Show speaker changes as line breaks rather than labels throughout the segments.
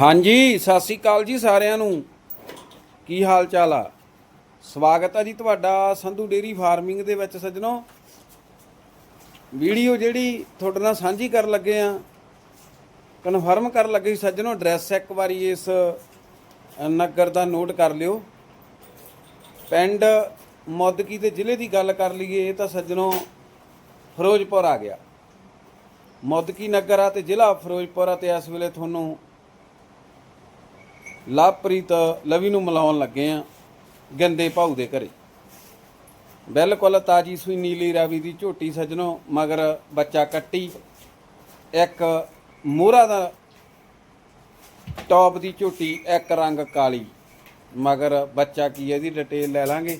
ਹਾਂਜੀ, ਸਤਿ ਸ੍ਰੀ ਅਕਾਲ ਜੀ ਸਾਰਿਆਂ ਨੂੰ। ਕੀ ਹਾਲ ਚਾਲ ਆ? ਸਵਾਗਤ ਆ ਜੀ ਤੁਹਾਡਾ ਸੰਧੂ ਡੇਰੀ ਫਾਰਮਿੰਗ ਦੇ ਵਿੱਚ ਸੱਜਣੋ। ਵੀਡੀਓ ਜਿਹੜੀ ਤੁਹਾਡੇ ਨਾਲ ਸਾਂਝੀ ਕਰਨ ਲੱਗੇ ਆ, ਕਨਫਰਮ ਕਰਨ ਲੱਗੇ ਸੀ ਸੱਜਣੋ, ਐਡਰੈਸ ਇੱਕ ਵਾਰੀ ਇਸ ਨਗਰ ਦਾ ਨੋਟ ਕਰ ਲਿਓ। ਪਿੰਡ ਮੁੱਦਕੀ ਦੇ ਜ਼ਿਲ੍ਹੇ ਦੀ ਗੱਲ ਕਰ ਲਈਏ ਤਾਂ ਸੱਜਣੋ ਫਿਰੋਜ਼ਪੁਰ ਆ ਗਿਆ। ਮੁੱਦਕੀ ਨਗਰ ਆ ਤੇ ਜ਼ਿਲ੍ਹਾ ਫਿਰੋਜ਼ਪੁਰ ਆ ਤੇ ਇਸ ਵੇਲੇ ਤੁਹਾਨੂੰ ਲਵਪ੍ਰੀਤ ਲਵੀ ਨੂੰ ਮਿਲਾਉਣ ਲੱਗੇ ਆ ਗੰਦੇ ਭਾਊ ਦੇ ਘਰੇ। ਬਿਲਕੁਲ ਤਾਜੀ ਸੂਈ ਨੀਲੀ ਰਾਵੀ ਦੀ ਝੋਟੀ ਸਜਣੋ, ਮਗਰ ਬੱਚਾ ਕੱਟੀ, ਇੱਕ ਮੋਹਰਾ ਦਾ ਟੌਪ ਦੀ ਝੋਟੀ, ਇੱਕ ਰੰਗ ਕਾਲੀ, ਮਗਰ ਬੱਚਾ ਕੀ ਇਹਦੀ ਡਿਟੇਲ ਲੈ ਲਾਂਗੇ।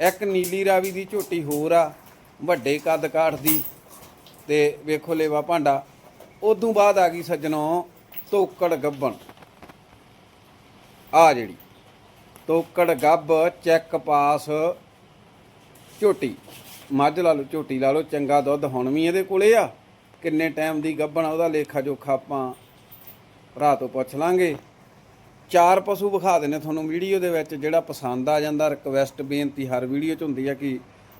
ਇੱਕ ਨੀਲੀ ਰਾਵੀ ਦੀ ਝੋਟੀ ਹੋਰ ਆ, ਵੱਡੇ ਕੱਦ ਕਾਠ ਦੀ, ਤੇ ਵੇਖੋ ਲੇਵਾ ਭਾਂਡਾ। ਉਦੋਂ ਬਾਅਦ ਆ ਗਈ ਸੱਜਣੋ, ਤੋਕੜ ਗੱਬਣ। ਆ ਜਿਹੜੀ। ਤੋਕੜ ਗੱਬ, ਚੈੱਕ ਪਾਸ, ਝੋਟੀ। ਮੱਝ ਲਾ ਲਓ, ਝੋਟੀ ਲਾ ਲਓ, ਚੰਗਾ ਦੁੱਧ ਹੁਣ ਵੀ ਇਹਦੇ ਕੋਲੇ ਆ। ਕਿੰਨੇ ਟਾਈਮ ਦੀ ਗੱਭਣ ਉਹਦਾ ਲੇਖਾ ਜੋਖਾ ਆਪਾਂ ਭਰਾ ਤੋਂ ਪੁੱਛ ਲਾਂਗੇ। ਚਾਰ ਪਸ਼ੂ ਵਿਖਾ ਦਿੰਨੇ ਤੁਹਾਨੂੰ ਵੀਡੀਓ ਦੇ ਵਿੱਚ, ਜਿਹੜਾ ਪਸੰਦ ਆ ਜਾਂਦਾ। ਰਿਕਵੈਸਟ ਬੇਨਤੀ ਹਰ ਵੀਡੀਓ 'ਚ ਹੁੰਦੀ ਆ ਕਿ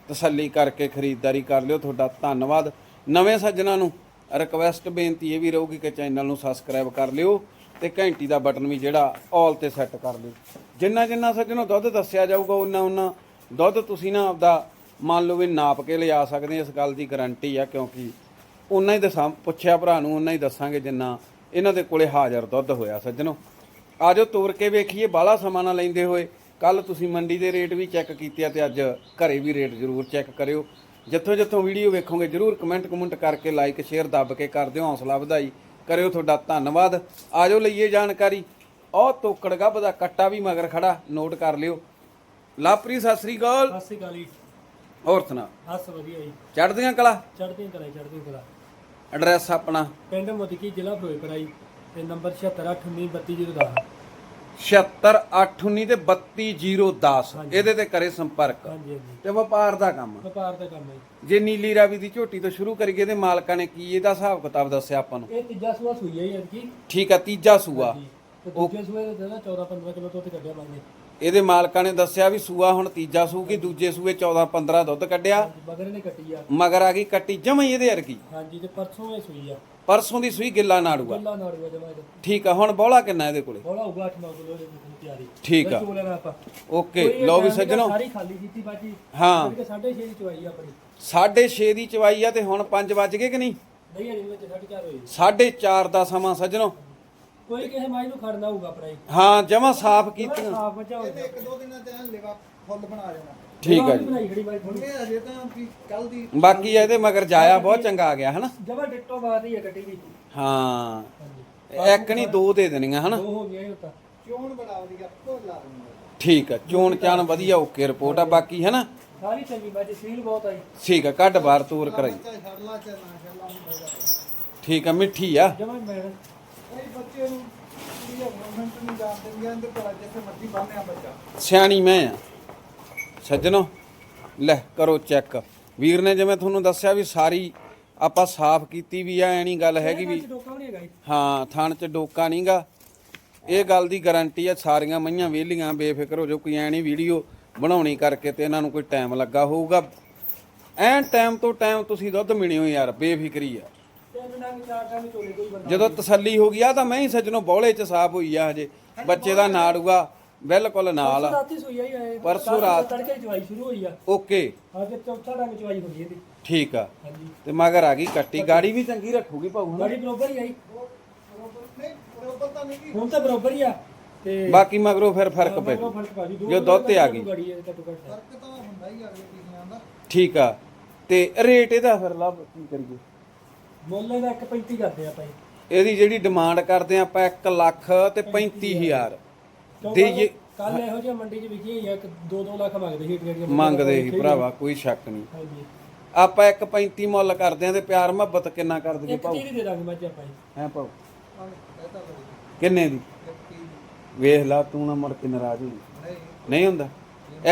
ਤਸੱਲੀ ਕਰਕੇ ਖਰੀਦਦਾਰੀ ਕਰ ਲਿਓ। ਤੁਹਾਡਾ ਧੰਨਵਾਦ। ਨਵੇਂ ਸੱਜਣਾ ਨੂੰ ਰਿਕਵੈਸਟ ਬੇਨਤੀ ਇਹ ਵੀ ਰਹੂਗੀ ਕਿ ਚੈਨਲ ਨੂੰ ਸਬਸਕ੍ਰਾਈਬ ਕਰ ਲਿਓ। ਤੇ ਘੰਟੀ ਦਾ ਬਟਨ ਵੀ ਜਿਹੜਾ ਆਲ ਤੇ ਸੈੱਟ ਕਰ ਲਿਓ ਜਿੰਨਾ ਜਿੰਨਾ ਸੱਜਣੋ ਦੁੱਧ ਦੱਸਿਆ ਜਾਊਗਾ ਉਹਨਾਂ ਉਹਨਾਂ ਦੁੱਧ ਤੁਸੀਂ ਨਾ ਆਪਦਾ ਮੰਨ ਲਓ ਵੀ ਨਾਪ ਕੇ ਲਿਆ ਸਕਦੇ ਇਸ ਗੱਲ ਦੀ ਗਾਰੰਟੀ ਆ, ਕਿਉਂਕਿ ਉਹਨਾਂ ਹੀ ਦੱਸਾਂ, ਪੁੱਛਿਆ ਭਰਾ ਨੂੰ ਉਹਨਾਂ ਹੀ ਦੱਸਾਂਗੇ ਜਿੰਨਾ ਇਹਨਾਂ ਦੇ ਕੋਲੇ ਹਾਜ਼ਰ ਦੁੱਧ ਹੋਇਆ ਸੱਜਣੋ। ਆਜੋ ਤੋਰ ਕੇ ਵੇਖੀਏ, ਬਾਹਲਾ ਸਮਾਂ ਨਾ ਲੈਂਦੇ ਹੋਏ। ਕੱਲ ਤੁਸੀਂ ਮੰਡੀ ਦੇ ਰੇਟ ਵੀ ਚੈੱਕ ਕੀਤੇ ਆ ਤੇ ਅੱਜ ਘਰੇ ਵੀ ਰੇਟ ਜ਼ਰੂਰ ਚੈੱਕ ਕਰਿਓ। ਜਿੱਥੋਂ ਜਿੱਥੋਂ ਵੀਡੀਓ ਵੇਖੋਗੇ, ਜ਼ਰੂਰ ਕਮੈਂਟ ਕਮੈਂਟ ਕਰਕੇ ਲਾਈਕ ਸ਼ੇਅਰ ਦੱਬ ਕੇ ਕਰ ਦਿਓ, ਹੌਸਲਾ ਵਧਾਈ। ਕਰਿਓ ਤੁਹਾਡਾ ਧੰਨਵਾਦ। ਆਜੋ ਲਈਏ ਜਾਣਕਾਰੀ। ਉਹ ਤੋਕੜ ਗੱਬ ਦਾ ਕੱਟਾ ਵੀ ਮਗਰ ਖੜਾ ਨੋਟ ਕਰ ਲਿਓ। ਲਾਪਰੀ ਸਤਿ ਸ੍ਰੀ ਅਕਾਲ।
ਸਤਿ ਸ਼੍ਰੀ ਅਕਾਲ ਜੀ।
ਹੋਰ ਸੁਣਾ।
ਹੱਸ ਵਧੀਆ ਜੀ।
ਚੜ੍ਹਦੀਆਂ ਕਲਾ?
ਚੜ੍ਹਦੀ ਕਲਾ ਚੜ੍ਹਦੀ ਕਲਾ।
ਐਡਰੈਸ ਆਪਣਾ।
ਪਿੰਡ ਮੁਦਕੀ ਜ਼ਿਲ੍ਹਾ ਫਿਰੋਜ਼ਪੁਰ ਆਈ ਤੇ ਨੰਬਰ 7681922010
76819 ਤੇ 32010 ਇਹਦੇ ਤੇ ਕਰੇ ਸੰਪਰਕ।
ਹਾਂਜੀ ਹਾਂਜੀ।
ਤੇ ਵਪਾਰ ਦਾ ਕੰਮ।
ਵਪਾਰ ਦਾ ਕੰਮ ਹੈ ਜੀ।
ਜੇ ਨੀਲੀ ਰਾਵੀ ਦੀ ਝੋਟੀ ਤੋਂ ਸ਼ੁਰੂ ਕਰੀਏ ਤੇ ਮਾਲਕਾਂ ਨੇ ਕੀ ਇਹਦਾ ਹਿਸਾਬ ਕਿਤਾਬ ਦੱਸਿਆ ਆਪਾਂ ਨੂੰ?
ਇਹ ਤੀਜਾ ਸੂਆ ਸੂਈ ਹੈ ਯਾਰ ਕੀ।
ਠੀਕ ਆ ਤੀਜਾ ਸੂਆ।
ਤੇ ਦੂਜੇ ਸੂਏ ਦੇ ਨਾ 14 15 ਕਿਲੋ ਦੁੱਧ ਕੱਢਿਆ ਮੰਗੇ
ਇਹਦੇ ਮਾਲਕਾਂ ਨੇ ਦੱਸਿਆ ਵੀ ਸੂਆ ਹੁਣ ਤੀਜਾ ਸੂ ਕੀ ਦੂਜੇ ਸੂਏ 14 15 ਦੁੱਧ ਕੱਢਿਆ।
ਮਗਰ ਨੇ ਕੱਟੀ ਆ।
ਮਗਰ ਆ ਗਈ ਕੱਟੀ ਜਮਈ ਇਹਦੇ ਵਰਗੀ।
ਹਾਂਜੀ ਤੇ ਪਰਸੋਂ ਇਹ ਸੂਈ ਆ।
ਪਰਸੋਂ ਦੀ ਸੂਈ ਗਿੱਲਾ ਨਾੜੂਆ।
ਗੱਲਾਂ ਨਾੜੂਆ ਜਮਾ ਇਹਦਾ।
ਠੀਕ ਆ ਹੁਣ ਬੋਲਾ ਕਿੰਨਾ ਇਹਦੇ ਕੋਲੇ?
ਬੋਲਾ ਹੋਊਗਾ 8 9 ਕਿਲੋ ਦੇ ਤਿਆਰੀ।
ਠੀਕ ਆ।
ਬਸ ਚੋ ਲੈਣਾ ਆਪਾਂ।
ਓਕੇ ਲਓ ਵੀ ਸੱਜਣੋ।
ਸਾਰੀ ਖਾਲੀ ਕੀਤੀ ਬਾਜੀ
ਹਾਂ।
ਕਿ 6.5 ਦੀ ਚਵਾਈ ਆ ਆਪਣੀ।
6:30 ਦੀ ਚਵਾਈ ਆ ਤੇ ਹੁਣ 5 ਵੱਜ ਗਏ ਕਿ ਨਹੀਂ?
ਨਹੀਂ ਅਜੇ ਵਿੱਚ 4.5 ਹੋਈ
4:30 ਦਾ ਸਮਾਂ ਸੱਜਣੋ।
ਕੋਈ ਕਿਸੇ ਮਾਈ ਨੂੰ ਖੜਨਾ ਹੋਊਗਾ ਆਪਣਾ ਹੀ
ਹਾਂ ਜਮਾ ਸਾਫ਼ ਕੀਤੀਆਂ।
ਸਾਫ਼ ਬਚਾ ਹੋ
ਇੱਕ ਦੋ ਦਿਨਾਂ ਤੇ ਲੇਵਾ ਫੁੱਲ ਬਣਾ ਜਾਣਾ
ਠੀਕ ਆ ਜੀ।
ਬਣਾਈ ਖੜੀ ਬਾਈ ਥੋੜੀ
ਇਹ ਅਜੇ ਤਾਂ ਵੀ ਕੱਲ ਦੀ
ਬਾਕੀ ਇਹਦੇ ਮਗਰ ਜਾਇਆ ਬਹੁਤ ਚੰਗਾ ਆ ਗਿਆ ਹਨਾ?
ਜਮਾ ਡਿੱਟੋ ਬਾਤ ਹੀ ਹੈ ਕੱਟੀ ਵੀ
ਹਾਂ। ਇੱਕ ਨਹੀਂ ਦੋ ਦੇ ਦੇਣੀਆਂ ਹਨਾ?
ਦੋ ਹੋ ਗਿਆ ਇਹ ਤਾਂ।
ਚੋਣ ਬੜਾ ਵਧੀਆ ਭੋਲਾ ਦਿੰਦਾ
ਠੀਕ ਆ ਚੋਣ ਚਾਣ ਵਧੀਆ ਓਕੇ ਰਿਪੋਰਟ ਆ ਬਾਕੀ ਹਨਾ?
ਸਾਰੀ ਚੰਗੀ ਬਾਜੀ ਸੀਲ ਬਹੁਤ ਆਈ।
ਠੀਕ ਆ ਕੱਢ ਬਾਹਰ ਤੋਰ ਕਰਾਈ।
ਨਾ ਹੁੰਦਾ।
ਠੀਕ ਆ ਮਿੱਠੀ ਆ।
ਜਮਾ ਮੈਡਮ
ਕਈ ਬੱਚੇ ਨੂੰ ਕੀ ਹੈ ਮੂਵਮੈਂਟ ਨਹੀਂ ਜਾਣਦੇ ਵੀ ਇਹਦੇ ਕੋਲ ਜਿੱਥੇ ਮਰਜ਼ੀ ਬੰਨਿਆ ਬੱਚਾ।
ਸਿਆਣੀ ਮੈਂ ਆ। ਸੱਜਣੋ ਲੈ ਕਰੋ ਚੈੱਕ। ਵੀਰ ਨੇ ਜਿਵੇਂ ਤੁਹਾਨੂੰ ਦੱਸਿਆ ਵੀ ਸਾਰੀ ਆਪਾਂ ਸਾਫ਼ ਕੀਤੀ ਵੀ ਆ ਐਣੀ ਗੱਲ ਹੈਗੀ ਵੀ
ਜੀ।
ਹਾਂ ਥਣ ਚ ਡੋਕਾ ਨਹੀਂਗਾ ਇਹ ਗੱਲ ਦੀ ਗਾਰੰਟੀ ਆ ਸਾਰੀਆਂ ਮਈਆਂ ਵਿਹਲੀਆਂ ਬੇਫਿਕਰ ਹੋ ਜਾਓ ਕੋਈ ਐ ਨਹੀਂ ਵੀਡੀਓ ਬਣਾਉਣੀ ਕਰਕੇ ਤੇ ਇਹਨਾਂ ਨੂੰ ਕੋਈ ਟਾਈਮ ਲੱਗਾ ਹੋਊਗਾ। ਐਨ ਟਾਈਮ ਤੋਂ ਟਾਈਮ ਤੁਸੀਂ ਦੁੱਧ ਮਿਣਿਓ ਯਾਰ ਬੇਫਿਕਰੀ ਆ। ਜਦੋਂ ਤਸੱਲੀ ਹੋ ਗਈ ਆ ਤਾਂ ਮੈਂ ਹੀ ਸੱਜਣੋ ਬੌਲੇ ਚ ਸਾਫ਼ ਹੋਈ ਆ ਹਜੇ। ਬੱਚੇ ਦਾ ਨਾੜੂਗਾ ਬਿਲਕੁਲ ਨਾਲ। ਆ
ਰਾਤੀ ਸੋਈ ਆਈ ਹੈ
ਪਰਸੋਂ ਰਾਤ।
ਤੜਕੇ ਚਵਾਈ ਸ਼ੁਰੂ ਹੋਈ ਆ।
ਓਕੇ।
ਅੱਜ ਚੌਥਾ ਡੰਗ ਚਵਾਈ ਹੋਈ ਇਹਦੀ।
ਠੀਕ ਆ।
ਹਾਂਜੀ।
ਤੇ ਮਗਰ ਆ ਗਈ ਕੱਟੀ। ਗਾੜੀ ਵੀ ਚੰਗੀ ਰੱਖੂਗੀ ਭਾਊ ਹਨਾ?
ਗਾੜੀ ਬਰੋਬਰ ਹੀ ਆਈ।
ਬਰੋਬਰ ਨਹੀਂ ਬਰੋਬਰ ਤਾਂ ਨਹੀਂ
ਹੁਣ ਤਾਂ ਬਰੋਬਰ ਹੀ ਆ। ਤੇ
ਬਾਕੀ ਮਗਰੋਂ ਫਿਰ ਫ਼ਰਕ ਪੈ
ਮਗਰੋਂ ਫ਼ਰਕ ਪਾ ਜੂ।
ਜੋ ਦੁੱਧ ਤੇ ਆ ਗਈ।
ਗਾੜੀ ਹੈ ਘੱਟੋ ਘੱਟ।
ਆ ਦਾ
ਠੀਕ ਆ। ਤੇ ਰੇਟ ਇਹਦਾ ਫਿਰ ਲੱਭ ਕੀ ਕਰੀਏ?
ਮੁੱਲ ਇਹਦਾ 1.35 ਕਰਦੇ ਆਪਾਂ ਜੀ
ਇਹਦੀ ਜਿਹੜੀ ਡਿਮਾਂਡ ਕਰਦੇ ਆ ਆਪਾਂ 1 ਲੱਖ ਤੇ 35000 ਦੇਈਏ
ਕੱਲ ਇਹੋ ਜਿਹਾ ਮੰਡੀ 'ਚ ਵਿਕੀ ਹੋਈ ਆ ਕਿ 2-2 ਲੱਖ ਮੰਗਦੇ ਸੀ ਟਿਕਟ
ਮੰਗਦੇ ਹੀ ਭਰਾਵਾ ਕੋਈ ਸ਼ੱਕ ਨਹੀਂ।
ਹਾਂਜੀ।
ਆਪਾਂ 1.35 ਮੁੱਲ ਕਰਦੇ ਆ ਤੇ ਪਿਆਰ ਮੁਹੱਬਤ ਕਿੰਨਾ ਕਰ ਦਈਏ
ਇੱਕ ਦੇ ਦਾਂਗੇ ਮੱਝ ਆਪਾਂ ਜੀ।
ਹੈ
ਹਾਂ ਬੜੀ
ਕਿੰਨੇ ਦੀ? ਵੇਖ ਲਾ ਤੂੰ ਨਾ ਮੁੜ ਕੇ ਨਾਰਾਜ਼ ਹੋਈ।
ਨਹੀਂ
ਨਹੀਂ ਹੁੰਦਾ।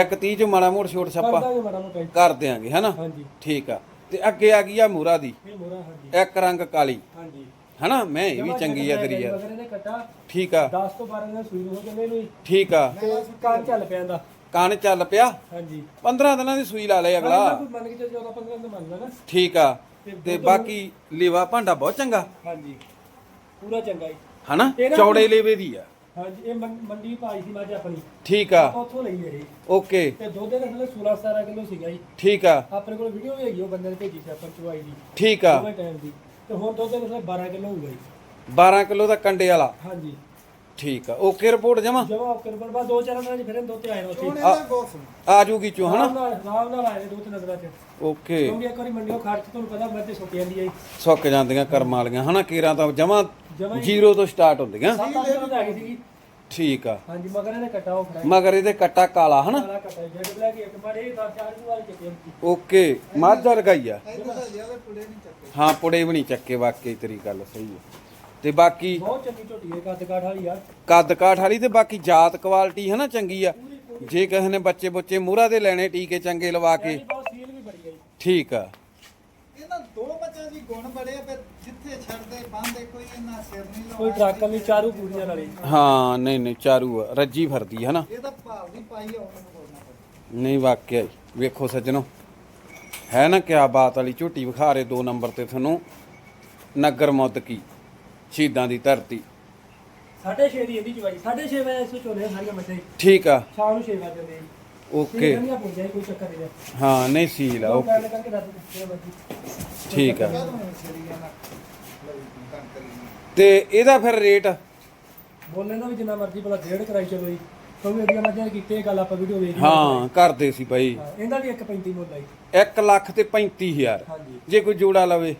ਇੱਕ 30 ਚ ਮਾੜਾ ਮੋੜ ਛੋਟ
ਕਰ
ਛੱਪਾ
ਦਾਂਗੇ ਮਾੜਾ ਮੋਟਾ ਜੀ।
ਕਰ ਦਿਆਂਗੇ ਹਨਾ?
ਹਾਂਜੀ।
ਠੀਕ ਆ। ਤੇ ਅੱਗੇ ਆ ਗਈ ਆ ਮੂਰਾ ਦੀ।
ਇਹ ਮੋਰਾ ਹਾਂਜੀ।
ਇੱਕ ਰੰਗ ਕਾਲੀ।
ਹਾਂਜੀ।
ਹਨਾ? ਮੈਂ ਇਹ ਵੀ ਚੰਗੀ ਆ ਤੇਰੀ ਯਾਰ।
ਮਗਰ ਇਹਨੇ ਕੱਟਾ।
ਠੀਕ ਆ।
10 ਤੋਂ 12 ਦਿਨ ਸੂਈ ਹੋ ਜਾਂਦੇ ਨੂੰ
ਠੀਕ ਆ।
ਕਾਂ ਚੱਲ ਪਿਆ ਇਹਦਾ?
ਕਣ ਚੱਲ ਪਿਆ?
ਹਾਂਜੀ।
15 ਦਿਨਾਂ ਦੀ ਸੂਈ ਲਾ ਲੈ
ਅਗਲਾ।
ਅਗਲਾ
ਕੋਈ ਮੰਨ ਕੇ ਚੱਲ 14 15 ਦਿਨ ਮੰਨ ਲੈਣਾ।
ਠੀਕ ਆ। ਤੇ ਬਾਕੀ ਲੇਵਾ ਭਾਂਡਾ ਬਹੁਤ ਚੰਗਾ।
ਹਾਂਜੀ। ਪੂਰਾ ਚੰਗਾ ਜੀ।
ਹਨਾ?
ਇਹਦਾ
ਚੌੜੇ ਲੇਵੇ ਦੀ ਆ।
ਹਾਂਜੀ ਇਹ ਮੰਡ- ਮੰਡੀ ਪਾਈ ਸੀ ਮੱਝ ਆਪਣੀ।
ਠੀਕ ਆ।
ਉੱਥੋਂ ਲਈ ਇਹ।
ਓਕੇ।
ਤੇ ਦੁੱਧ ਦੇ ਥੱਲੇ 16 17 ਕਿਲੋ ਸੀਗਾ ਜੀ।
ਠੀਕ ਆ।
ਆਪਣੇ ਕੋਲ ਵੀਡੀਓ ਵੀ ਹੈਗੀ ਉਹ ਬੰਦੇ ਨੇ ਭੇਜੀ ਸੀ ਆਪਾਂ ਚੁਆਈ ਦੀ।
ਠੀਕ ਆ।
ਦੋਵੇਂ ਟਾਈਮ ਦੀ। ਤੇ ਹੁਣ ਦੁੱਧ ਦੇ ਥੱਲੇ 12 ਕਿਲੋ ਹੋਊਗਾ ਜੀ।
12 ਕਿਲੋ ਦਾ ਕੰਡੇ ਵਾਲਾ?
ਹਾਂਜੀ।
ਠੀਕ ਆ। ਓਕੇ ਰਿਪੋਰਟ ਜਮਾ?
ਜਮਾ ਆਪ ਕਰ ਬਾਅਦ ਦੋ ਚਾਰ ਦਿਨਾਂ ਚ ਫਿਰ ਦੁੱਧ ਤੇ ਆਏ ਨੇ ਉੱਥੇ
ਆ ਜੂਗੀ ਚੋ ਹਨਾ?
ਨਾਲ ਨਾਲ ਆਏ ਨੇ ਦੋ ਤਿੰਨ ਦਿਨਾਂ ਚ।
ਓਕੇ।
ਕਿਉਂਕਿ ਇੱਕ ਵਾਰੀ ਮੰਡੀਓ ਖਰਚ ਤੁਹਾਨੂੰ ਪਤਾ ਮੈਂ ਤੇ ਸੁੱਕ ਜਾਂਦੀ ਹੈ ਜੀ।
ਸੁੱਕ ਜਾਂਦੀਆਂ ਕਰਮ ਵਾਲੀਆਂ ਹਨਾ? ਕੇਰਾਂ ਤਾਂ ਜਮਾ ਜ਼ੀਰੋ ਤੋਂ ਸਟਾਰਟ ਹੁੰਦੀਆਂ।
ਸੀਗੀ।
ਠੀਕ ਆ।
ਹਾਂਜੀ ਮਗਰ ਇਹਨੇ ਕੱਟਾ ਉਹ ਖੜਾ
ਮਗਰ ਇਹਦੇ ਕੱਟਾ ਕਾਲਾ ਹਨਾ?
ਕਾਲਾ ਕੱਟਾ ਇੱਕ ਦੀ ਚੱਕੀ ਹੁੰਦੀ।
ਓਕੇ ਮਾਝਾ ਲਗਾਈ ਆ।
ਇਹਦੇ ਤਾਂ ਜ਼ਿਆਦਾ ਪੁੜੇ ਨਹੀਂ ਚੱਕੇ।
ਹਾਂ ਪੁੜੇ ਵੀ ਨਹੀਂ ਚੱਕੇ ਵਾਕਈ ਤੇਰੀ ਗੱਲ ਸਹੀ ਹੈ ਤੇ ਬਾਕੀ
ਬਹੁਤ ਚੰਗੀ ਝੋਟੀ ਹੈ ਕੱਦ ਕਾਠ ਵਾਲੀ ਆ।
ਕੱਦ ਕਾਠ ਵਾਲੀ ਤੇ ਬਾਕੀ ਜਾਤ ਕੁਆਲਿਟੀ ਹੈ ਨਾ ਚੰਗੀ ਆ। ਜੇ ਕਿਸੇ ਨੇ ਬੱਚੇ ਬੁੱਚੇ ਮੂਹਰਾ ਦੇ ਲੈਣੇ ਟੀਕੇ ਚੰਗੇ ਲਵਾ ਕੇ।
ਇਹ ਬਹੁਤ ਸੀਲ ਵੀ ਬੜੀ ਹੈ ਜੀ।
ਠੀਕ ਆ।
ਇਹਨਾਂ ਦੋ ਬੱਚਿਆਂ ਦੀ ਗੁਣ ਬੜੇ ਆ ਫਿਰ ਜਿੱਥੇ ਛੱਡਦੇ ਬੰਦੇ ਕੋਈ ਇਹਨਾਂ ਸਿਰ ਨਹੀਂ
ਕੋਈ
ਲਾਉਂਦਾ
ਟਰੱਕ ਨਹੀਂ ਚਾਰੂ ਪੂਰੀਆਂ ਨਾਲੇ
ਹਾਂ ਨਹੀਂ ਨਹੀਂ ਚਾਰੂ ਆ ਰੱਜੀ ਫਰਦੀ ਹੈ ਨਾ
ਇਹ ਤਾਂ ਭਾਵ ਦੀ ਪਾਈ ਆ ਉਹਨਾਂ ਨੂੰ ਬੋਲਣਾ
ਨਹੀਂ ਵਾਕਿਆ ਹੀ। ਵੇਖੋ ਸੱਜਣੋ। ਹੈ ਨਾ ਕਿਆ ਬਾਤ ਵਾਲੀ ਝੋਟੀ ਵਿਖਾ ਰਹੇ ਦੋ ਨੰਬਰ ਤੇ ਤੁਹਾਨੂੰ? ਨਗਰ ਮੁੱਦ ਕੀ ਸ਼ਹੀਦਾਂ ਦੀ ਧਰਤੀ।
ਸਾਢੇ ਛੇ ਦੀ ਇਹਦੀ ਚਵਾਈ ਸਾਢੇ ਛੇ ਵਜੇ ਇਸ ਚੋਲੇ ਸਾਰੀਆਂ ਮੱਝਾਂ ਜੀ।
ਠੀਕ ਆ।
ਸ਼ਾਮ ਨੂੰ 6 ਵਜੇ ਦੇ।
ਓਕੇ
ਨਹੀਂ ਪੁੱਜਿਆ ਕੋਈ ਚੱਕਰ ਨਹੀਂ ਹੈ।
ਨਹੀਂ ਸੀਲ ਆ ਓਕੇ
ਗੱਲ ਕਰਕੇ ਦੱਸ ਦਿੱਤੇ ਮੱਝੀ
ਠੀਕ ਆ। ਤੇ ਇਹਦਾ ਫਿਰ ਰੇਟ?
ਬੋਲੇ ਨਾ ਵੀ ਜਿੰਨਾ ਮਰਜ਼ੀ ਭਲਾ ਡੇਢ ਕਰਾਈ ਚਲੋ ਜੀ। ਕਿਉਂਕਿ ਇਹਦੀਆਂ ਮੱਝਾਂ ਕੀਤੇ ਇਹ ਗੱਲ ਆਪਾਂ ਵੀਡੀਓ ਵੇਖ ਲਈ
ਹਾਂ ਕਰਦੇ ਸੀ ਬਾਈ।
ਇਹਦਾ ਵੀ 1.35 ਮੁੱਲ ਆਈ
1 ਲੱਖ ਤੇ 35000
ਹਾਂਜੀ।
ਜੇ ਕੋਈ ਜੋੜਾ ਲਵੇ।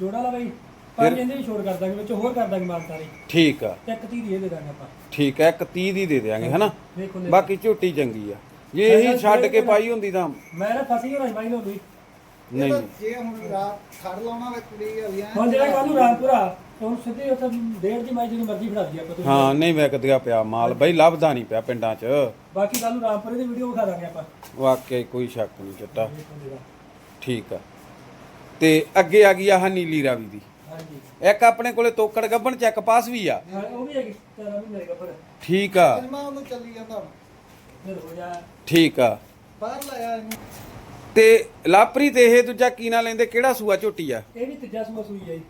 ਜੋੜਾ ਲਾ ਬਈ ਪਰ ਇਹਦੇ ਵੀ ਛੋੜ ਕਰ ਦਾਂਗੇ ਵਿੱਚ ਹੋਰ ਕਰ ਦਾਂਗੇ ਮਾਨਤਾਰੀ
ਠੀਕ ਆ।
ਇੱਕ ਤੀ ਦੀ ਇਹ ਦੇ ਦਾਂਗੇ ਆਪਾਂ।
ਠੀਕ ਹੈ ਇੱਕ 30 ਦੀ ਦੇ ਦੇਾਂਗੇ ਹਨਾ?
ਲੈ।
ਬਾਕੀ ਝੋਟੀ ਚੰਗੀ ਆ। ਜੇ ਇਹੀ ਛੱਡ ਕੇ ਪਾਈ ਹੁੰਦੀ ਤਾਂ
ਮੈਂ ਨਾ ਫਸੀ ਹੋਣਾ ਬਾਈ ਨੂੰ ਵੀ
ਨਹੀਂ।
ਨਹੀਂ ਜੇ ਹੁਣ ਰਾਤ ਖੜ ਲਾਉਣਾ ਵੇ ਕੁੜੀ ਵਾਲੀਆਂ।
ਹੁਣ ਜਿਹੜਾ ਕੱਲ ਨੂੰ ਰਾਮਪੁਰਾ ਹੁਣ ਸਿੱਧੇ ਉੱਥੇ ਡੇਢ ਦੀ ਮਾਈ ਜਿਹਨੂੰ ਮਰਜ਼ੀ ਫੜਾ ਦੀ ਆਪਾਂ ਤੁਸੀਂ
ਹਾਂ ਨਹੀਂ ਵਿਕਦਿਆ ਪਿਆ ਮਾਲ ਬਈ ਲੱਭਦਾ ਨਹੀਂ ਪਿਆ ਪਿੰਡਾਂ 'ਚ।
ਬਾਕੀ ਕੱਲ ਨੂੰ ਰਾਮਪੁਰੇ ਦੀ ਵੀਡੀਓ ਵਿਖਾ ਦਾਂਗੇ ਆਪਾਂ।
ਵਾਕਿਆ ਹੀ ਕੋਈ ਸ਼ੱਕ ਨਹੀਂ ਚੱਟਾ। ਠੀਕ ਆ। ਤੇ ਅੱਗੇ ਆ ਗਈ ਆਹ ਨੀਲੀ ਰਾਵੀ ਦੀ। ਇੱਕ ਆਪਣੇ ਕੋਲੇ ਤੋਕੜ ਗੱਬਣ ਚੈੱਕ ਪਾਸ ਵੀ ਆ।
ਉਹ ਵੀ ਹੈਗੀ
ਠੀਕ ਆ।
ਮੈਂ ਉਹਨੂੰ ਚੱਲੀ ਜਾਂਦਾ ਹੁਣ।
ਫਿਰ ਹੋ ਜਾ।
ਠੀਕ ਆ।
ਬਾਹਰ ਲਾਇਆ ਇਹਨੂੰ।
ਤੇ ਲਾਪਰੀ ਤੇ ਇਹ ਦੂਜਾ ਕੀ ਨਾ ਲੈਂਦੇ? ਕਿਹੜਾ ਸੂਆ ਝੋਟੀ ਆ?
ਇਹ ਵੀ ਤੀਜਾ ਸਮਾ ਸੂਈ ਹੈ ਜੀ।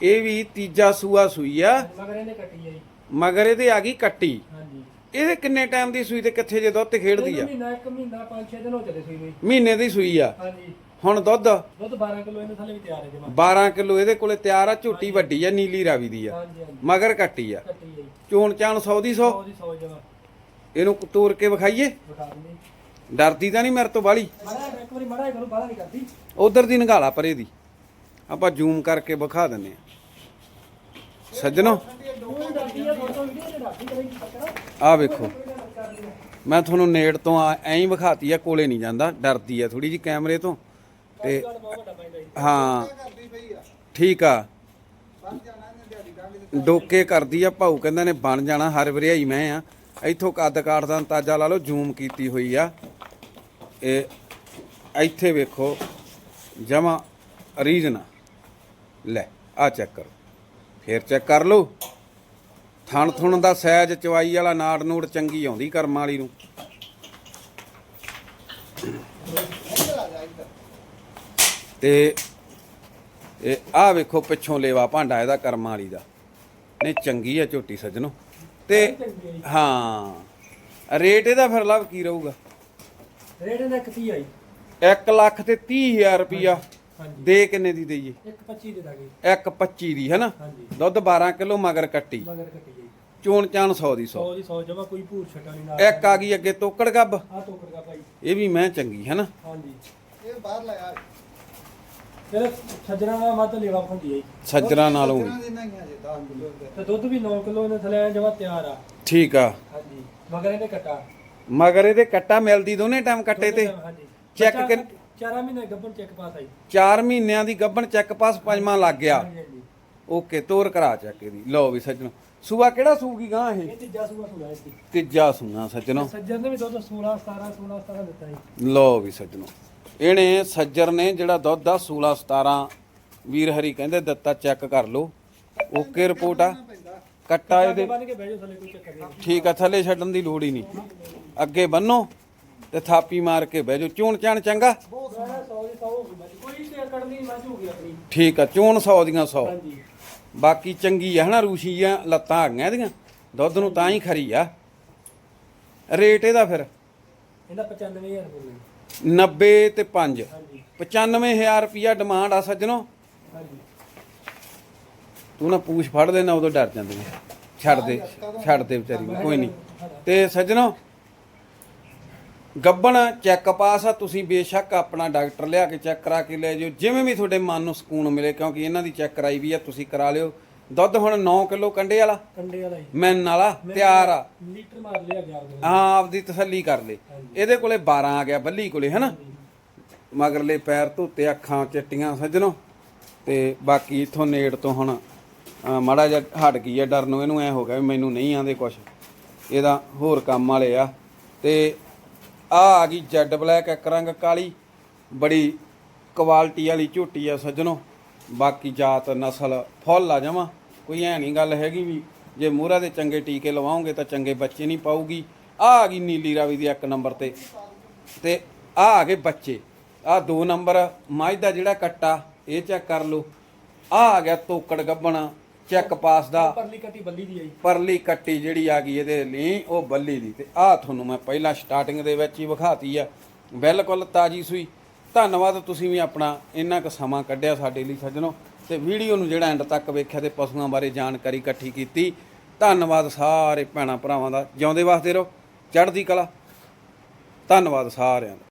ਇਹ ਵੀ ਤੀਜਾ ਸੂਆ ਸੂਈ ਆ।
ਮਗਰ ਇਹਨੇ ਕੱਟੀ ਹੈ ਜੀ।
ਮਗਰ ਇਹਦੇ ਆ ਗਈ ਕੱਟੀ।
ਹਾਂਜੀ।
ਇਹਦੇ ਕਿੰਨੇ ਟਾਈਮ ਦੀ ਸੂਈ ਤੇ ਕਿੱਥੇ ਜੇ ਦੁੱਧ ਤੇ ਖੇਡਦੀ
ਇਹਨੂੰ
ਆ
ਮਹੀਨਾ ਇੱਕ ਮਹੀਨਾ ਪੰਜ ਛੇ ਦਿਨ ਹੋ ਚਲੇ ਸੂਈ ਨੂੰ
ਮਹੀਨੇ ਦੀ ਸੂਈ ਆ।
ਹਾਂਜੀ।
ਹੁਣ ਦੁੱਧ?
ਦੁੱਧ 12 ਕਿਲੋ ਇਹਨੇ ਥੱਲੇ ਵੀ ਤਿਆਰ ਹੈ ਜਮਾ
12 ਕਿਲੋ ਇਹਦੇ ਕੋਲੇ ਤਿਆਰ ਆ ਝੋਟੀ ਵੱਡੀ ਆ ਨੀਲੀ ਰਾਵੀ ਦੀ ਆ।
ਹਾਂਜੀ ਹਾਂਜੀ।
ਮਗਰ ਕੱਟੀ ਆ।
ਕੱਟੀ ਹੈ ਜੀ।
ਚੋਣ ਚਾਣ 100 ਦੀ 100
100 ਦੀ 100 ਜਮਾ।
ਇਹਨੂੰ ਤੋੜ ਕੇ ਵਿਖਾਈਏ?
ਬਤਾ ਦਿੰਦੇ
ਡਰਦੀ ਤਾਂ ਨਹੀਂ ਮੇਰੇ ਤੋਂ ਬਾਲੀ?
ਮੜਾ ਇੱਕ ਵਾਰੀ ਮੜਾ ਕਰੋ ਬਾਹਰ ਨਹੀਂ ਕਰਦੀ।
ਉਧਰ ਦੀ ਨਿਗਾਲਾ ਪਰੇ ਦੀ। ਆਪਾਂ ਜ਼ੂਮ ਕਰਕੇ ਵਿਖਾ ਦਿੰਨੇ ਆ ਸੱਜਣੋ।
ਉਹ ਡਰਦੀ ਹੈ ਦੋਸਤੋ ਵੀਡੀਓ ਤੇ ਡਰਦੀ ਕਰੇ ਪਕੜਾ
ਆ ਵੇਖੋ। ਮੈਂ ਤੁਹਾਨੂੰ ਨੇੜ ਤੋਂ ਐਂ ਹੀ ਵਿਖਾਤੀ ਆ ਕੋਲੇ ਨਹੀਂ ਜਾਂਦਾ। ਡਰਦੀ ਆ ਥੋੜੀ ਜੀ ਕੈਮਰੇ ਤੋਂ। ਤੇ ਹਾਂ, ਠੀਕ ਆ। ਡੋਕੇ ਕਰਦੀ ਆ, ਭਾਊ ਕਹਿੰਦਾ ਨੇ ਬਣ ਜਾਣਾ, ਹਰ ਵਰਿਆਈ ਮੈਂ ਆ। ਇੱਥੋਂ ਕੱਦ ਕਾਠ ਦਾ ਅੰਦਾਜ਼ਾ ਲਾ ਲਓ, ਜ਼ੂਮ ਕੀਤੀ ਹੋਈ ਆ। ਇਹ ਇੱਥੇ ਵੇਖੋ, ਜਮਾ ਰੀਜਨ ਲੈ, ਆ ਚੈੱਕ ਕਰੋ। ਫੇਰ ਚੈੱਕ ਕਰ ਲਓ। ਥਣ ਥੁਣ ਦਾ ਸਾਈਜ਼ ਚਵਾਈ ਵਾਲਾ ਨਾੜ ਨੂੜ ਚੰਗੀ ਆਉਂਦੀ ਕਰਮ ਵਾਲੀ ਨੂੰ
ਇੱਧਰ ਆ ਜਾ ਇੱਧਰ
ਤੇ ਇਹ ਆ ਵੇਖੋ ਪਿੱਛੋਂ ਲੇਵਾ ਭਾਂਡਾ ਇਹਦਾ ਕਰਮਾਂ ਵਾਲੀ ਦਾ। ਨਹੀਂ ਚੰਗੀ ਆ ਝੋਟੀ ਸੱਜਣੋ। ਤੇ
ਹੈ
ਰੇਟ ਇਹਦਾ ਫਿਰ ਲੱਭ ਕੀ ਰਹੂਗਾ?
ਰੇਟ ਇਹਦਾ ਇੱਕ ਤੀਹ ਆਈ
1 ਲੱਖ ਤੇ 30000 ਰੁਪਿਆ ਦੇ ਕਿੰਨੇ ਦੀ ਦਈਏ?
ਇੱਕ 25 ਦੇ ਦਾਂਗੇ।
1 25 ਦੀ ਹੈ ਨਾ
ਹਾਂਜੀ।
ਦੁੱਧ 12 ਕਿਲੋ ਮਗਰ ਕੱਟੀ।
ਮਗਰ ਕੱਟੀ ਗਈ
ਚੋਣ ਚਾਣ 100 ਦੀ 100
100 ਦੀ 100 ਜਮਾ ਕੋਈ ਭੂਰ ਛਟਾ ਨਹੀਂ ਨਾਲ।
ਇੱਕ ਆ ਗਈ ਅੱਗੇ ਤੋਕੜ ਗੱਬ।
ਆ ਟੋਕਰ ਦਾ ਭਾਈ
ਇਹ ਵੀ ਮੈਂ ਚੰਗੀ ਹੈ ਨਾ
ਹਾਂਜੀ।
ਇਹ ਬਾਹਰ ਲਾਇਆ
ਫਿਰ ਸੱਜਣਾ ਦਾ ਮੱਤ ਲੇਵਾ ਹੁੰਦੀ ਹੈ ਜੀ।
ਸੱਜਣਾ ਨਾਲੋਂ ਵੀ
ਸੱਜਣਾ ਦੀ ਨਹੀਂ ਆ ਜੇ 10 ਕਿਲੋ ਦੇ।
ਤੇ ਦੁੱਧ ਵੀ 9 ਕਿਲੋ ਇਹਨੇ ਥਲੇ ਜਮਾ ਤਿਆਰ ਆ।
ਠੀਕ ਆ।
ਹਾਂਜੀ ਮਗਰ ਇਹਨੇ ਕਟਾ।
ਮਗਰ ਇਹਦੇ ਕੱਟਾ ਮਿਲਦੀ ਦੋਨੇ ਟਾਈਮ ਕੱਟੇ ਤੇ?
ਹਾਂਜੀ।
ਚੈੱਕ
ਬੱਚਾ
ਕਰ-
ਚਾਰਾਂ ਮਹੀਨੇ ਗੱਬਨ ਚੈੱਕ ਪਾਸ ਆਈ
4 ਮਹੀਨਿਆਂ ਦੀ ਗੱਬਣ ਚੈੱਕ ਪਾਸ ਪੰਜਵਾਂ ਲੱਗ ਗਿਆ।
ਹਾਂਜੀ ਹਾਂਜੀ।
ਓਕੇ ਤੋਰ ਕਰਾ ਚੱਕ ਇਹਦੀ। ਲਓ ਵੀ ਸੱਜਣੋ। ਸੂਆ ਕਿਹੜਾ ਸੂਗੀ ਗਾਂ ਇਹ?
ਇਹ ਤੀਜਾ ਸੂਆ ਸੁਣਾ ਇਸ ਦੀ
ਤੀਜਾ ਸੂਆ ਸੱਜਣੋ।
ਸੱਜਣ ਨੇ ਵੀ ਦੁੱਧ 16 17 16 17 ਦਿੱਤਾ ਜੀ।
ਲਓ ਵੀ ਸੱਜਣੋ। ਇਹਨੇ ਸੱਜਰ ਨੇ ਜਿਹੜਾ ਦੁੱਧ ਆ 16 17 ਵੀਰ ਹਰੀ ਕਹਿੰਦੇ ਦਿੱਤਾ ਚੈੱਕ ਕਰ ਲਓ। ਓਕੇ ਰਿਪੋਰਟ ਆ। ਕੱਟਾ ਇਹਦੇ। ਠੀਕ ਆ ਥੱਲੇ ਛੱਡਣ ਦੀ ਲੋੜ ਹੀ ਨਹੀਂ। ਅੱਗੇ ਬੰਨੋ ਤੇ ਥਾਪੀ ਮਾਰ ਕੇ ਬਹਿ ਜਾਓ। ਚੂਣ ਚਾਣ ਚੰਗਾ?
ਬਹੁਤ ਸੋਹਣਾ 100 ਦੀ 100 ਹੋ ਗਈ ਮੱਝ ਕੋਈ ਤੇ ਅਕੜਨੀ ਮੱਝ ਹੋ ਗਈ ਆਪਣੀ
ਠੀਕ ਆ ਚੂਣ 100 ਦੀਆਂ 100
ਹਾਂਜੀ।
ਬਾਕੀ ਚੰਗੀ ਆ ਹਨਾ ਰੂਸ਼ੀਆਂ ਲੱਤਾਂ ਆ ਗਈਆਂ ਇਹਦੀਆਂ। ਦੁੱਧ ਨੂੰ ਤਾਂ ਹੀ ਖਰੀ ਆ। ਰੇਟ ਇਹਦਾ ਫਿਰ?
ਇਹਦਾ 95000 ਰੁਪਏ
90 ਤੇ 5
ਹਾਂਜੀ।
95000 ਰੁਪਿਆ ਡਿਮਾਂਡ ਆ ਸੱਜਣੋ। ਤੂੰ ਨਾ ਪੂਛ ਫੜ ਦੇਣਾ ਉਦੋਂ ਡਰ ਜਾਂਦੇ ਨੇ। ਛੱਡ ਦੇ ਛੱਡ ਦੇ ਵਿਚਾਰੀ ਨੂੰ ਕੋਈ ਨਹੀਂ। ਤੇ ਸੱਜਣੋ ਗੱਬਣ ਚੈੱਕ ਪਾਸ ਆ ਤੁਸੀਂ ਬੇਸ਼ੱਕ ਆਪਣਾ ਡਾਕਟਰ ਲਿਆ ਕੇ ਚੈੱਕ ਕਰਾ ਕੇ ਲੈ ਜਿਓ। ਜਿਵੇਂ ਵੀ ਤੁਹਾਡੇ ਮਨ ਨੂੰ ਸਕੂਨ ਮਿਲੇ ਕਿਉਂਕਿ ਇਹਨਾਂ ਦੀ ਚੈੱਕ ਕਰਾਈ ਵੀ ਆ ਤੁਸੀਂ ਕਰਾ ਲਿਓ। ਦੁੱਧ ਹੁਣ 9 ਕਿਲੋ ਕੰਡੇ ਵਾਲਾ।
ਕੰਡੇ ਵਾਲਾ ਹੀ
ਮੈਨ ਵਾਲਾ ਤਿਆਰ ਆ।
ਲੀਟਰ ਮਾਰ ਲਿਆ ਗਿਆ ਉਹਨੇ
ਹਾਂ ਆਪਦੀ ਤਸੱਲੀ ਕਰ ਲੈ। ਇਹਦੇ ਕੋਲੇ 12 ਆ ਗਿਆ ਬੱਲੀ ਕੋਲੇ ਹਨਾ? ਮਗਰਲੇ ਪੈਰ ਧੋਤੇ ਅੱਖਾਂ ਚਿੱਟੀਆਂ ਸੱਜਣੋ। ਤੇ ਬਾਕੀ ਇਥੋਂ ਨੇੜ ਤੋਂ ਹੁਣ ਮਾੜਾ ਜਿਹਾ ਹਟ ਗਈ ਆ ਡਰ ਨੂੰ ਇਹਨੂੰ ਐ ਹੋ ਗਿਆ ਵੀ ਮੈਨੂੰ ਨਹੀਂ ਆਂਦੇ ਕੁਛ। ਇਹਦਾ ਹੋਰ ਕੰਮ ਵਾਲੇ ਆ। ਤੇ ਆ ਆ ਗਈ ਜੈਡ ਬਲੈਕ ਇੱਕ ਰੰਗ ਕਾਲੀ। ਬੜੀ ਕੁਆਲਿਟੀ ਵਾਲੀ ਝੋਟੀ ਆ ਸੱਜਣੋ। ਬਾਕੀ ਜਾਤ ਨਸਲ ਫੁੱਲ ਆ ਜਾਵਾਂ ਕੋਈ ਐ ਨਹੀਂ ਗੱਲ ਹੈਗੀ ਵੀ ਜੇ ਮੂਹਰਾ ਦੇ ਚੰਗੇ ਟੀਕੇ ਲਵਾਓਗੇ ਤਾਂ ਚੰਗੇ ਬੱਚੇ ਨਹੀਂ ਪਾਊਗੀ। ਆ ਆ ਗਈ ਨੀਲੀ ਰਾਵੀ ਦੀ ਇੱਕ ਨੰਬਰ ਤੇ। ਤੇ ਆ ਆ ਗਏ ਬੱਚੇ। ਆ ਦੋ ਨੰਬਰ ਮੱਝ ਦਾ ਜਿਹੜਾ ਕੱਟਾ ਇਹ ਚੈੱਕ ਕਰ ਲਓ। ਆ ਆ ਗਿਆ ਤੋਕੜ ਗੱਬਣ ਚੈੱਕ ਪਾਸ ਦਾ।
ਪਰਲੀ ਕੱਟੀ ਬੱਲੀ ਦੀ ਆਈ।
ਪਰਲੀ ਕੱਟੀ ਜਿਹੜੀ ਆ ਗਈ ਇਹਦੇ ਲਈ ਉਹ ਬੱਲੀ ਦੀ। ਤੇ ਆ ਤੁਹਾਨੂੰ ਮੈਂ ਪਹਿਲਾਂ ਸਟਾਰਟਿੰਗ ਦੇ ਵਿੱਚ ਹੀ ਵਿਖਾਤੀ ਆ। ਬਿਲਕੁਲ ਤਾਜੀ ਸੂਈ। ਧੰਨਵਾਦ, ਤੁਸੀਂ ਵੀ ਆਪਣਾ ਇੰਨਾ ਕੁ ਸਮਾਂ ਕੱਢਿਆ ਸਾਡੇ ਲਈ ਸੱਜਣੋ ਤੇ ਵੀਡੀਓ ਨੂੰ ਜਿਹੜਾ ਐਂਡ ਤੱਕ ਵੇਖਿਆ ਤੇ ਪਸ਼ੂਆਂ ਬਾਰੇ ਜਾਣਕਾਰੀ ਇਕੱਠੀ ਕੀਤੀ। ਧੰਨਵਾਦ ਸਾਰੇ ਭੈਣਾਂ ਭਰਾਵਾਂ ਦਾ, ਜਿਉਂਦੇ ਵਾਸਤੇ ਰਹੋ, ਚੜ੍ਹਦੀ ਕਲਾ। ਧੰਨਵਾਦ ਸਾਰਿਆਂ ਦਾ।